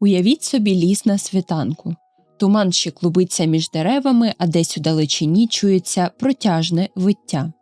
Уявіть собі ліс на світанку. Туман ще клубиться між деревами, а десь у далечині чується протяжне виття.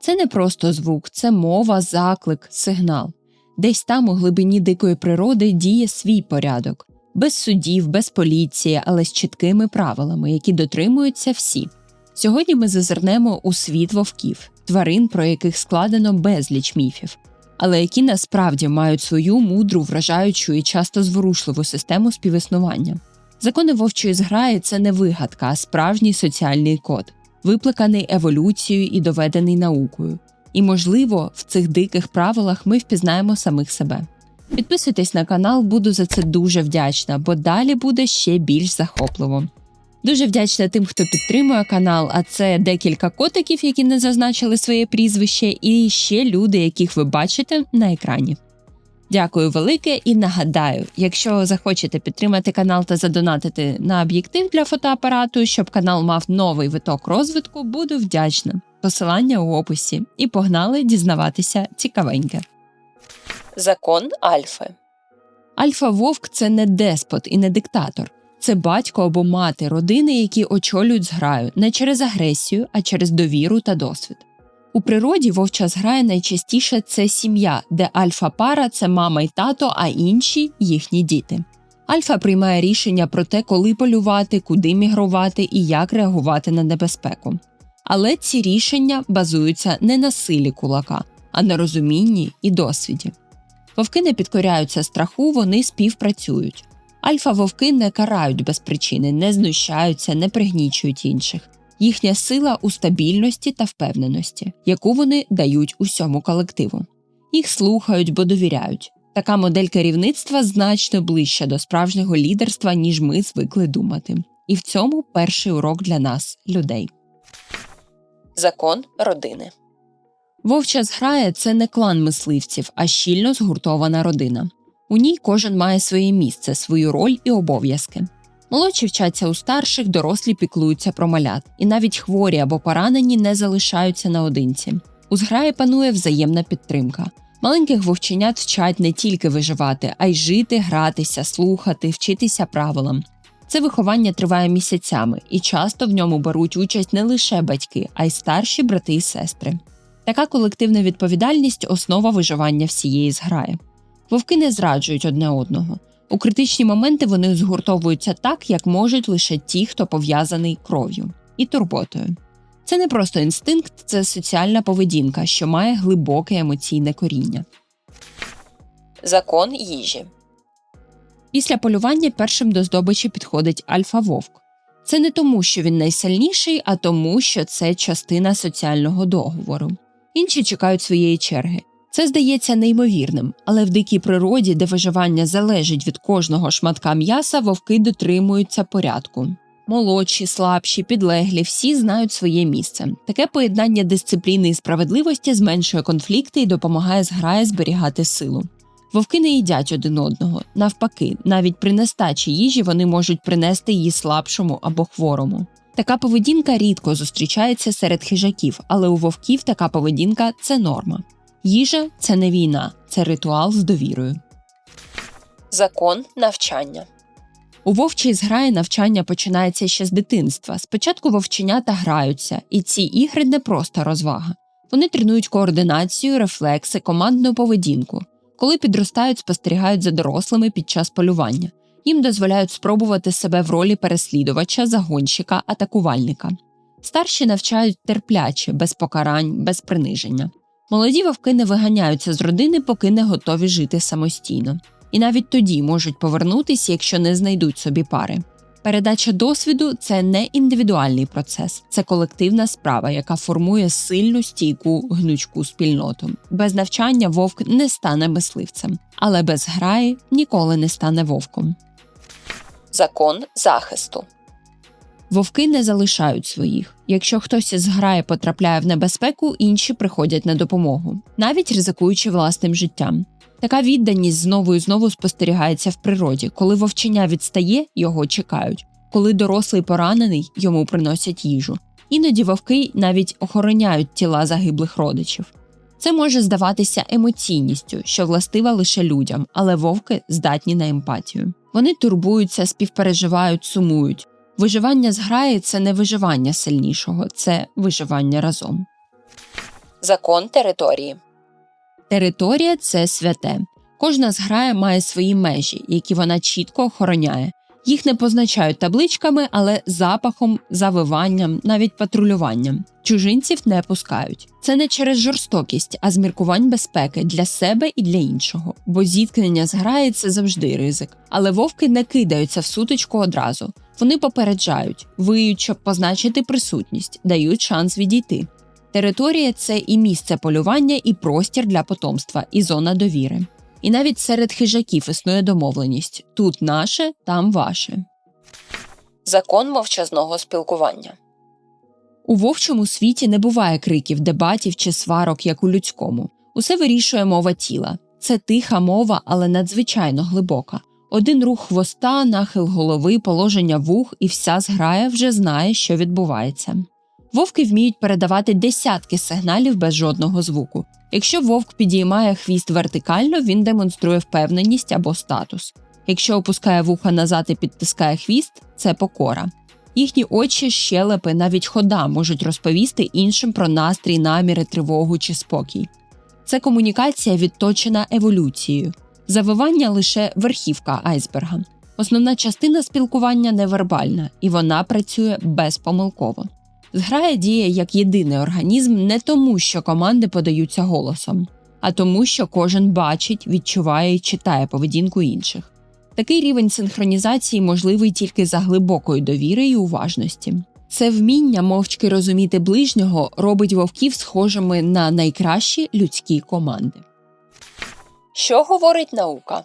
Це не просто звук, це мова, заклик, сигнал. Десь там, у глибині дикої природи, діє свій порядок, без судів, без поліції, але з чіткими правилами, які дотримуються всі. Сьогодні ми зазирнемо у світ вовків, тварин, про яких складено безліч міфів, але які насправді мають свою мудру, вражаючу і часто зворушливу систему співіснування. Закони вовчої зграї це не вигадка, а справжній соціальний код, викликаний еволюцією і доведений наукою. І, можливо, в цих диких правилах ми впізнаємо самих себе. Підписуйтесь на канал, буду за це дуже вдячна, бо далі буде ще більш захопливо. Дуже вдячна тим, хто підтримує канал, а це декілька котиків, які не зазначили своє прізвище, і ще люди, яких ви бачите на екрані. Дякую велике і нагадаю, якщо захочете підтримати канал та задонатити на об'єктив для фотоапарату, щоб канал мав новий виток розвитку, буду вдячна. Посилання у описі. І погнали дізнаватися цікавеньке. Закон Альфи Альфа Вовк це не деспот і не диктатор. Це батько або мати родини, які очолюють зграю не через агресію, а через довіру та досвід. У природі вовча зграя найчастіше це сім'я, де альфа-пара це мама й тато, а інші їхні діти. Альфа приймає рішення про те, коли полювати, куди мігрувати і як реагувати на небезпеку. Але ці рішення базуються не на силі кулака, а на розумінні і досвіді. Вовки не підкоряються страху, вони співпрацюють. Альфа-вовки не карають без причини, не знущаються, не пригнічують інших. Їхня сила у стабільності та впевненості, яку вони дають усьому колективу. Їх слухають, бо довіряють. Така модель керівництва значно ближча до справжнього лідерства, ніж ми звикли думати. І в цьому перший урок для нас, людей. Закон родини Вовча зграя це не клан мисливців, а щільно згуртована родина. У ній кожен має своє місце, свою роль і обов'язки. Молодші вчаться у старших, дорослі піклуються про малят, і навіть хворі або поранені не залишаються наодинці. У зграї панує взаємна підтримка. Маленьких вовченят вчать не тільки виживати, а й жити, гратися, слухати, вчитися правилам. Це виховання триває місяцями, і часто в ньому беруть участь не лише батьки, а й старші брати і сестри. Така колективна відповідальність основа виживання всієї зграї. Вовки не зраджують одне одного. У критичні моменти вони згуртовуються так, як можуть лише ті, хто пов'язаний кров'ю і турботою. Це не просто інстинкт, це соціальна поведінка, що має глибоке емоційне коріння. Закон їжі Після полювання першим до здобичі підходить альфа-вовк. Це не тому, що він найсильніший, а тому, що це частина соціального договору. Інші чекають своєї черги. Це здається неймовірним, але в дикій природі, де виживання залежить від кожного шматка м'яса, вовки дотримуються порядку. Молодші, слабші, підлеглі всі знають своє місце. Таке поєднання дисципліни і справедливості зменшує конфлікти і допомагає зграє зберігати силу. Вовки не їдять один одного. Навпаки, навіть при нестачі їжі вони можуть принести її слабшому або хворому. Така поведінка рідко зустрічається серед хижаків, але у вовків така поведінка це норма. Їжа це не війна, це ритуал з довірою. Закон навчання у вовчій зграї навчання починається ще з дитинства. Спочатку вовченята граються, і ці ігри не просто розвага. Вони тренують координацію, рефлекси, командну поведінку. Коли підростають, спостерігають за дорослими під час полювання. Їм дозволяють спробувати себе в ролі переслідувача, загонщика, атакувальника. Старші навчають терпляче, без покарань, без приниження. Молоді вовки не виганяються з родини, поки не готові жити самостійно. І навіть тоді можуть повернутися, якщо не знайдуть собі пари. Передача досвіду це не індивідуальний процес, це колективна справа, яка формує сильну стійку гнучку спільноту. Без навчання вовк не стане мисливцем, але без граї ніколи не стане вовком. Закон захисту Вовки не залишають своїх. Якщо хтось із граї потрапляє в небезпеку, інші приходять на допомогу, навіть ризикуючи власним життям. Така відданість знову і знову спостерігається в природі. Коли вовчення відстає, його чекають. Коли дорослий поранений, йому приносять їжу. Іноді вовки навіть охороняють тіла загиблих родичів. Це може здаватися емоційністю, що властива лише людям, але вовки здатні на емпатію. Вони турбуються, співпереживають, сумують. Виживання зграї це не виживання сильнішого, це виживання разом. Закон території Територія це святе. Кожна зграя має свої межі, які вона чітко охороняє. Їх не позначають табличками, але запахом, завиванням, навіть патрулюванням. Чужинців не пускають. Це не через жорстокість, а з міркувань безпеки для себе і для іншого. Бо зіткнення зграї це завжди ризик. Але вовки не кидаються в сутичку одразу. Вони попереджають, виють, щоб позначити присутність, дають шанс відійти. Територія це і місце полювання, і простір для потомства, і зона довіри. І навіть серед хижаків існує домовленість тут наше, там ваше. Закон мовчазного спілкування у вовчому світі не буває криків, дебатів чи сварок, як у людському. Усе вирішує мова тіла. Це тиха мова, але надзвичайно глибока. Один рух хвоста, нахил голови, положення вух, і вся зграя вже знає, що відбувається. Вовки вміють передавати десятки сигналів без жодного звуку. Якщо вовк підіймає хвіст вертикально, він демонструє впевненість або статус. Якщо опускає вуха назад і підтискає хвіст, це покора. Їхні очі, щелепи, навіть хода можуть розповісти іншим про настрій, наміри, тривогу чи спокій. Це комунікація відточена еволюцією, завивання лише верхівка айсберга. Основна частина спілкування невербальна, і вона працює безпомилково. Зграя діє як єдиний організм не тому, що команди подаються голосом, а тому, що кожен бачить, відчуває і читає поведінку інших. Такий рівень синхронізації можливий тільки за глибокою довіри і уважності. Це вміння мовчки розуміти ближнього робить вовків схожими на найкращі людські команди. Що говорить наука?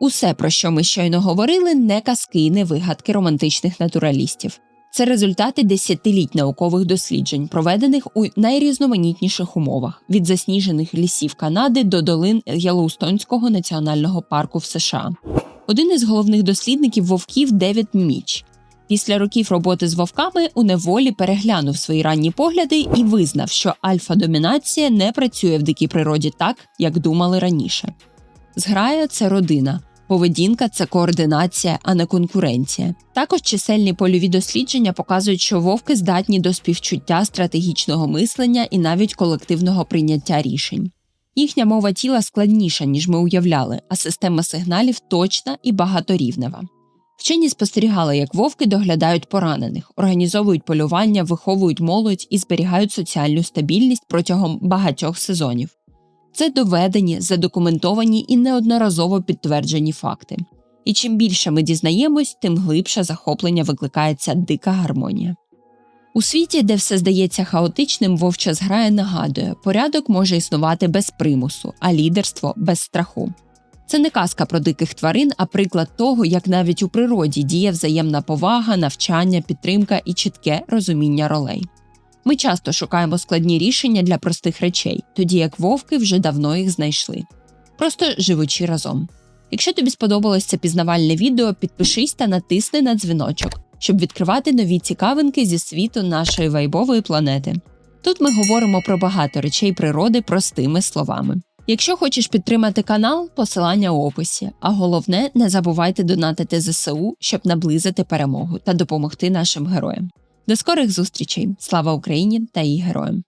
Усе, про що ми щойно говорили, не казки, не вигадки романтичних натуралістів. Це результати десятиліть наукових досліджень, проведених у найрізноманітніших умовах від засніжених лісів Канади до долин Єлоустонського національного парку в США. Один із головних дослідників вовків Девід Міч. Після років роботи з вовками у неволі переглянув свої ранні погляди і визнав, що альфа-домінація не працює в дикій природі так, як думали раніше. Зграя це родина, Поведінка це координація, а не конкуренція. Також чисельні польові дослідження показують, що вовки здатні до співчуття стратегічного мислення і навіть колективного прийняття рішень. Їхня мова тіла складніша, ніж ми уявляли, а система сигналів точна і багаторівнева. Вчені спостерігали, як вовки доглядають поранених, організовують полювання, виховують молодь і зберігають соціальну стабільність протягом багатьох сезонів. Це доведені, задокументовані і неодноразово підтверджені факти. І чим більше ми дізнаємось, тим глибше захоплення викликається дика гармонія. У світі, де все здається хаотичним, вовча зграя нагадує, порядок може існувати без примусу, а лідерство без страху. Це не казка про диких тварин, а приклад того, як навіть у природі діє взаємна повага, навчання, підтримка і чітке розуміння ролей. Ми часто шукаємо складні рішення для простих речей, тоді як вовки вже давно їх знайшли. Просто живучи разом. Якщо тобі сподобалось це пізнавальне відео, підпишись та натисни на дзвіночок, щоб відкривати нові цікавинки зі світу нашої вайбової планети. Тут ми говоримо про багато речей природи простими словами. Якщо хочеш підтримати канал, посилання у описі. А головне, не забувайте донатити ЗСУ, щоб наблизити перемогу та допомогти нашим героям. До скорих зустрічей! Слава Україні та її героям!